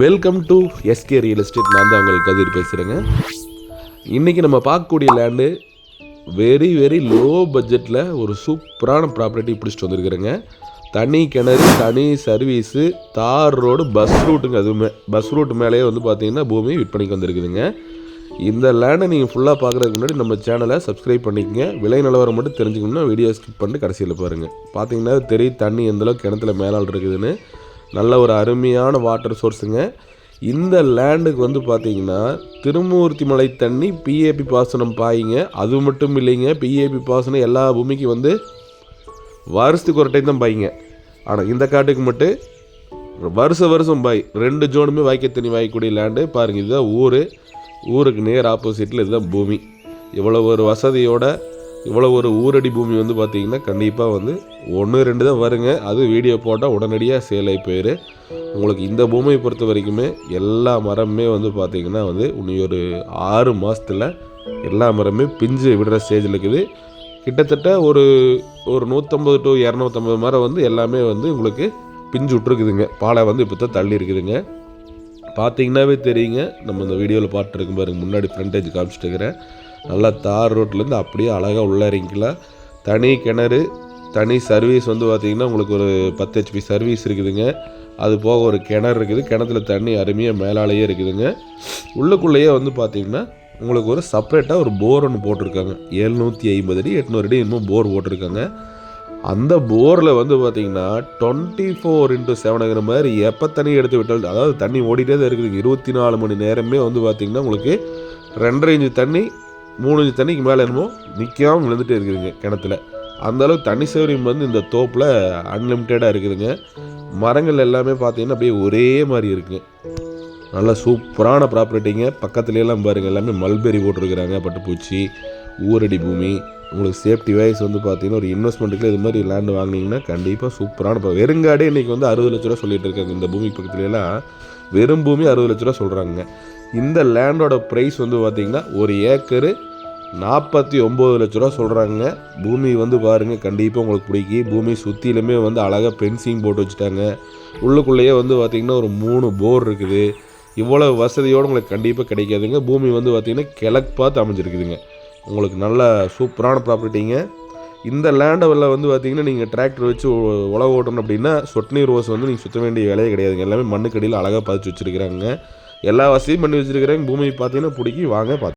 Welcome to SK real estate நான் தான் உங்களுக்கு கதிர் பேசுகிறேங்க இன்றைக்கி நம்ம பார்க்கக்கூடிய லேண்டு வெரி வெரி லோ பட்ஜெட்டில் ஒரு சூப்பரான ப்ராப்பர்ட்டி பிடிச்சிட்டு வந்திருக்கிறேங்க. தனி கிணறு தனி சர்வீஸு தார் ரோடு பஸ் ரூட்டுங்க அதுவுமே. பஸ் ரூட் மேலேயே வந்து பார்த்தீங்கன்னா பூமி விற்பனைக்கு வந்திருக்குதுங்க. இந்த லேண்டை நீங்கள் ஃபுல்லாக பார்க்குறதுக்கு முன்னாடி நம்ம சேனலை சப்ஸ்கிரைப் பண்ணிக்கங்க. விலை நிலவரம் மட்டும் தெரிஞ்சுக்கணும்னா வீடியோ ஸ்கிப் பண்ணிட்டு கடைசியில் பாருங்கள் பார்த்தீங்கன்னா தெரியும் தண்ணி எந்தளவுக்கு கிணத்துல மேலால் இருக்குதுன்னு. நல்ல ஒரு அருமையான வாட்டர் சோர்ஸுங்க இந்த லேண்டுக்கு வந்து பார்த்தீங்கன்னா திருமூர்த்தி மலை தண்ணி பிஏபி பாசனம் பாயிங்க. அது மட்டும் இல்லைங்க பிஏபி பாசனம் எல்லா பூமிக்கும் வந்து வருஷத்துக்கு ஒரு டைம் தான் பாயிங்க. ஆனால் இந்த காட்டுக்கு மட்டும் வருஷ வருஷம் பாய் ரெண்டு ஜோனுமே வாய்க்க தண்ணி வாய்க்கக்கூடிய லேண்டு பாருங்கள் இதுதான் ஊர். ஊருக்கு நேர் ஆப்போசிட்டில் இதுதான் பூமி. இவ்வளோ ஒரு வசதியோட இவ்வளோ ஒரு ஊரடி பூமி வந்து பார்த்திங்கன்னா கண்டிப்பாக வந்து ஒன்று ரெண்டு தான் வருங்க. அது வீடியோ போட்டால் உடனடியாக சேல் ஆகி போயிரு. உங்களுக்கு இந்த பூமியை பொறுத்த வரைக்குமே எல்லா மரமுமே வந்து பார்த்திங்கன்னா வந்து இனி ஒரு ஆறு மாதத்தில் எல்லா மரமே பிஞ்சு விடுற ஸ்டேஜில் இருக்குது. கிட்டத்தட்ட ஒரு ஒரு நூற்றம்பது டு இரநூத்தம்பது மரம் வந்து எல்லாமே வந்து உங்களுக்கு பிஞ்சு விட்ருக்குதுங்க பாலை வந்து இப்போ தான் தள்ளி இருக்குதுங்க. பார்த்தீங்கன்னாவே தெரியுங்க. நம்ம இந்த வீடியோவில் பார்த்துருக்கும் பாருங்க முன்னாடி ஃப்ரண்டேஜ் காமிச்சிட்டு இருக்கிறேன் நல்லா தார் ரோட்லேருந்து அப்படியே அழகாக உள்ள இறங்கிக்கலாம் தனி கிணறு தனி சர்வீஸ் வந்து பார்த்திங்கன்னா உங்களுக்கு ஒரு பத்து ஹெச்பி சர்வீஸ் இருக்குதுங்க. அது போக ஒரு கிணறு இருக்குது. கிணத்துல தண்ணி அருமையாக மேலாலேயே இருக்குதுங்க. உள்ளுக்குள்ளேயே வந்து பார்த்திங்கன்னா உங்களுக்கு ஒரு செப்பரேட்டாக ஒரு போர் ஒன்று போட்டிருக்காங்க. எழுநூற்றி ஐம்பது அடி எட்நூறு அடி இன்னும் போர் போட்டிருக்காங்க. அந்த போரில் வந்து பார்த்திங்கன்னா டுவெண்ட்டி ஃபோர் இன்ட்டு செவனுங்கிற மாதிரி எப்போ தண்ணி எடுத்து விட்டால் அதாவது தண்ணி ஓடிட்டே தான் இருக்குது இருபத்தி நாலு மணி நேரமே வந்து பார்த்திங்கன்னா உங்களுக்கு ரெண்டரை இன்ச்சு தண்ணி மூணு இன்ச்சு தண்ணிக்கு மேலே என்னமோ நிற்காமல் விழுந்துட்டே இருக்குதுங்க கிணத்துல. அந்தளவுக்கு தண்ணி சௌகரியம் வந்து இந்த தோப்பில் அன்லிமிட்டடாக இருக்குதுங்க. மரங்கள் எல்லாமே பார்த்தீங்கன்னா அப்படியே ஒரே மாதிரி இருக்குங்க. நல்லா சூப்பரான ப்ராப்பர்ட்டிங்க பக்கத்துலேயெல்லாம் பாருங்கள் எல்லாமே மல்பெரி போட்டிருக்கிறாங்க பட்டுப்பூச்சி ஊரடி பூமி. உங்களுக்கு சேஃப்டி வைஸ் வந்து பார்த்தீங்கன்னா ஒரு இன்வெஸ்ட்மெண்ட்டுக்கு இது மாதிரி லேண்டு வாங்கினீங்கன்னா கண்டிப்பாக சூப்பரான இப்போ வெறுங்காடே இன்றைக்கி வந்து அறுபது லட்ச ரூபா சொல்லிட்டு இருக்காங்க இந்த பூமி பக்கத்துலலாம் வெறும் பூமி அறுபது லட்ச ரூபா சொல்கிறாங்க இந்த லேண்டோட ப்ரைஸ் வந்து பார்த்திங்கன்னா ஒரு ஏக்கரு நாற்பத்தி ஒம்பது லட்ச ரூபா சொல்கிறாங்க பூமி வந்து பாருங்கள் கண்டிப்பாக உங்களுக்கு பிடிக்கி பூமி சுற்றிலுமே வந்து அழகாக பென்சிங் போட்டு வச்சுட்டாங்க. உள்ளுக்குள்ளேயே வந்து பார்த்திங்கன்னா ஒரு மூணு போர் இருக்குது. இவ்வளோ வசதியோடு உங்களுக்கு கண்டிப்பாக கிடைக்காதுங்க. பூமி வந்து பார்த்திங்கன்னா கிழக்கு பார்த்து அமைஞ்சிருக்குதுங்க. உங்களுக்கு நல்ல சூப்பரான ப்ராப்பர்ட்டிங்க இந்த லேண்டை வெளில வந்து பார்த்திங்கன்னா நீங்கள் டிராக்டர் வச்சு உழவு ஓட்டணும் அப்படின்னா சொட்டு நீர் ரோஸ் வந்து நீங்கள் சுற்ற வேண்டிய வேலையே கிடையாதுங்க. எல்லாமே மண்ணுக்கடியில் அழகாக பதிச்சு வச்சுருக்கிறாங்க. எல்லா வசதியும் பண்ணி வச்சுருக்கிறேன். பூமி பார்த்தீங்கன்னா பிடிக்கி வாங்க பார்த்து